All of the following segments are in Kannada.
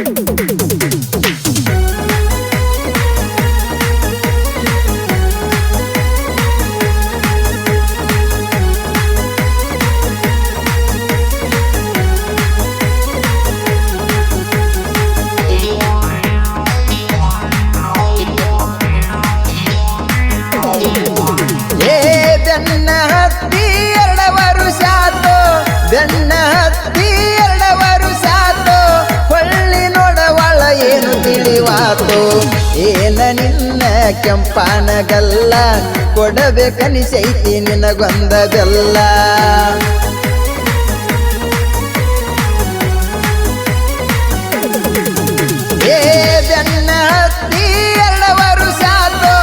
ಏ ಕೆಂಪಾನಗಲ್ಲ ಕೊಡಬೇಕನಿಸೈತಿ ನಿನಗೊಂದ ಬೆಲ್ಲ ಏ ಬೆನ್ನ ಹತ್ತಿ ಎರಡ ವರುಷ ಆತು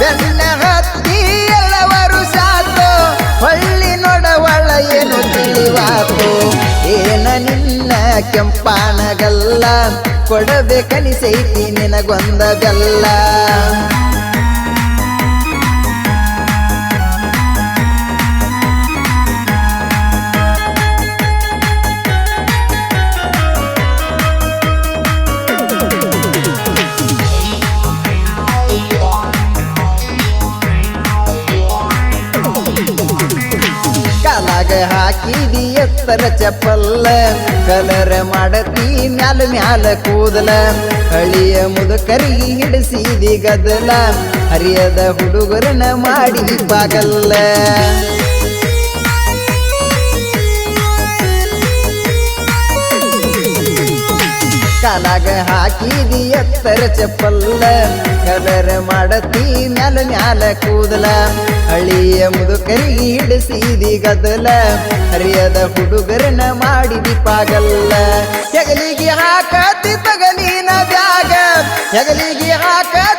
ಬೆನ್ನ ಹತ್ತಿ ಎರಡ ವರುಷ ಹೊಳ್ಳಿ ನೋಡವಳ ಏನು ತಿಳಿವಾತು. ಏನ ನಿನ್ನ ಕೆಂಪಾನಗಲ್ಲ ಕೊಡಬೇಕನಿಸೈತಿ ನಿನಗೊಂದ ಬೆಲ್ಲ ಹಾಕಿದಿ ಎತ್ತರ ಚಪ್ಪಲ್ಲ. ಕಲರ ಮಾಡತಿ ಮ್ಯಾಲ ಮ್ಯಾಲ ಕೂದಲ. ಹಳಿಯ ಮುದುಕರಿಗೆ ಹಿಡಿಸಿದಿ ಗದಲ ಹರಿಯದ ಹುಡುಗರನ್ನ ಮಾಡಿ ಪಾಗಲ್ಲ ಕಾಲಾಗ ಹಾಕಿದಿ ಎತ್ತರ ಚಪ್ಪಲ್ಲ ಕದರ ಮಾಡತಿ ಮ್ಯಾಲ ಮ್ಯಾಲ ಕೂದಲ. ಹಳಿಯ ಮುದುಕರಿಗೆ ಹಿಡಿಸಿದಿ ಗದಲ ಹರಿಯದ ಹುಡುಗರನ್ನ ಮಾಡಿದಿ ಪಾಗಲ್ಲ. ಹೆಗಲಿಗೆ ಹಾಕತಿ ತಗಲಿನ ಬ್ಯಾಗ. ಹೆಗಲಿಗೆ ಸಿಕ್ಕಲ್ಲಿ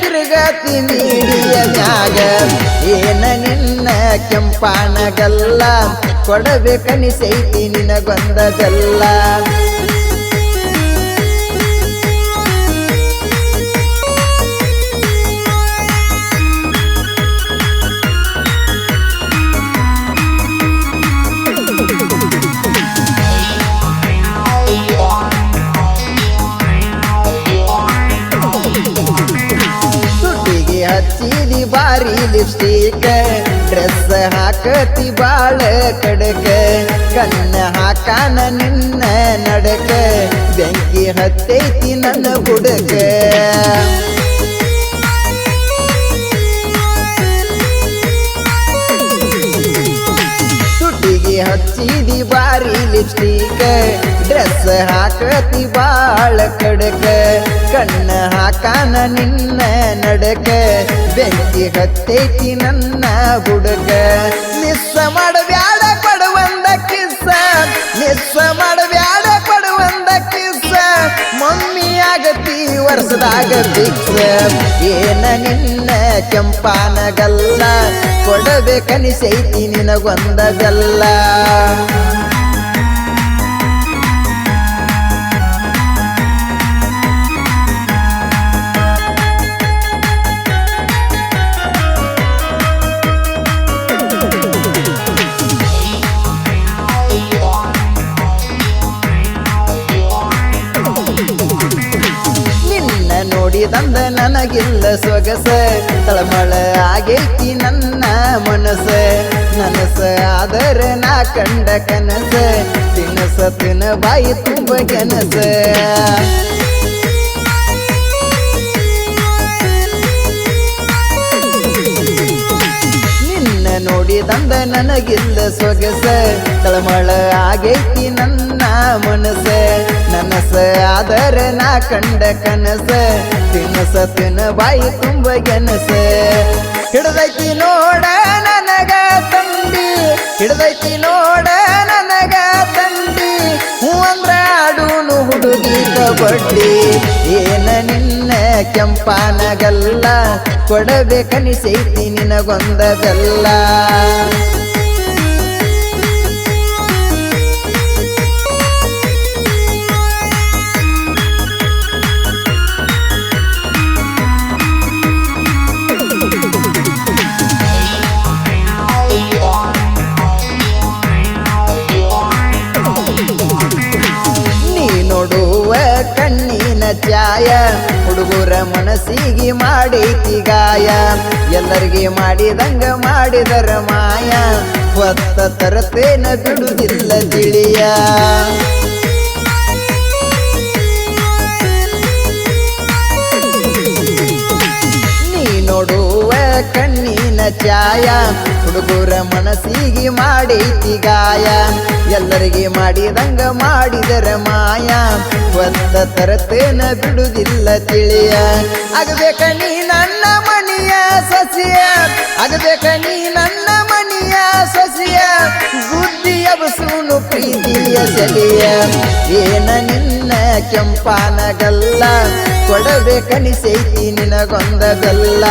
ತಿರುಗತಿ ನೀಡಿಯ ಜಾಗ ಏನ ನಿನ್ನ ಕೆಂಪಾಣಗಲ್ಲ ಕೊಡಬೇಕನಿಸೈತಿ ನಿನಗೊಂದದಲ್ಲ. ಲಿಪ್ಸ್ಟಿಕ್ ಡ್ರೆಸ್ ಹಾಕತಿ ಬಾಳ ಕಡಕ, ಕಣ್ಣ ಹಾಕಾನ ನಿನ್ನ ನಡಕ, ಬೆಂಕಿ ಹತ್ತೈತಿ ನನ್ನ ತುಟಿಗೆ ಹಚ್ಚಿದಿ ಬಾರಿ ಲಿಪ್ಸ್ಟಿಕ್ ಡ್ರೆಸ್ ಹಾಕತಿ ಬಾಳ ಕಡಕ. ಕಣ್ಣ ಹಾಕಾನ ನಿನ್ನ ನಡಕ. ಬೆಂಕಿ ಹತ್ತೈತಿ ನನ್ನ ಬುಡಕ ನಿಸ್ಸ ಮಾಡಬ್ಯಾಡ ಪಡುವಂದ ಕಿಸ್ಸ. ನಿಸ್ಸ ಮಾಡಬ್ಯಾಡ ಪಡುವಂದ ಕಿಸ್ಸ. ಮಮ್ಮಿ ಆಗತಿ, ವರ್ಷದಾಗ ಫಿಕ್ಸ್ ಏನ ನಿನ್ನ ಕೆಂಪಾನಗಲ್ಲ. ಕೊಡಬೇಕನಿಸೈತಿ ನಿನಗೊಂದ ಬೆಲ್ಲ ತಂದ ನನಗಿಲ್ಲ ಸೊಗಸ. ತಳಮಳ ಆಗೈತಿ ನನ್ನ ಮನಸ್ಸ. ನನಸ ಆದರೆ ನಾ ಕಂಡ ಕನಸ. ತಿನಸ ತಿನ ಬಾಯಿ ತುಂಬ ಕನಸ ನಿನ್ನ ನೋಡಿದಂದ ನನಗಿಲ್ಲ ಸೊಗಸ. ತಳಮಳ ಆಗೈತಿ ನನ್ನ ಮನಸ್ಸ ನನಸ ಆದರ ನಾ ಕಂಡ ಕನಸ. ತಿನಸ ತಿನ ಬಾಯಿ ತುಂಬ ಗೆನಸ ಹಿಡದೈತಿ ನೋಡ ನನಗ ತಂದಿ, ಹಿಡ್ದೈತಿ ನೋಡ ನನಗ ತಂದಿ. ಹೂ ಅಂದ್ರ ಆಡೂನು ಹುಡುಗಿ ಕಬಡ್ಡಿ. ಏನ ನಿನ್ನ ಕೆಂಪಾನಗಲ್ಲ, ಕೊಡಬೇಕನಿಸೈತಿ ನಿನಗೊಂದ ಚಾಯ ಹುಡುಗರ ಮನಸ್ಸಿಗೆ ಮಾಡೈತಿ ಗಾಯ. ಎಲ್ಲರಿಗೆ ಮಾಡಿದಂಗ ಮಾಡಿದರ ಮಾಯ. ಹೊತ್ತ ತರತೇನ ಬಿಡುವುದಿಲ್ಲ ತಿಳಿಯ. ನೀ ನೋಡುವ ಕಣ್ಣಿನ ಚಾಯ ಹುಡುಗರ ಮನಸ್ಸಿಗೆ ಮಾಡೈತಿ ಗಾಯ. ಎಲ್ಲರಿಗೆ ಮಾಡಿದಂಗ ಮಾಡಿದರ ಮಾಯ. ಹೊತ್ತ ತರತೇನ ಬಿಡುವುದಿಲ್ಲ ತಿಳಿಯ ಆಗಬೇಕ ನೀ ನನ್ನ ಮನೆಯ ಸಸಿಯ. ಆಗಬೇಕ ನೀ ನನ್ನ ಮನೆಯ ಸಸಿಯ. ಬುದ್ಧಿಯ ಅಬಸೂನು ಪ್ರೀತಿಯ ಸಲಿಯ. ಏನ ನಿನ್ನ ಕೆಂಪಾನಗಲ್ಲ. ಕೊಡಬೇಕನಿಸೈತಿ ನಿನಗೊಂದ ಬೆಲ್ಲ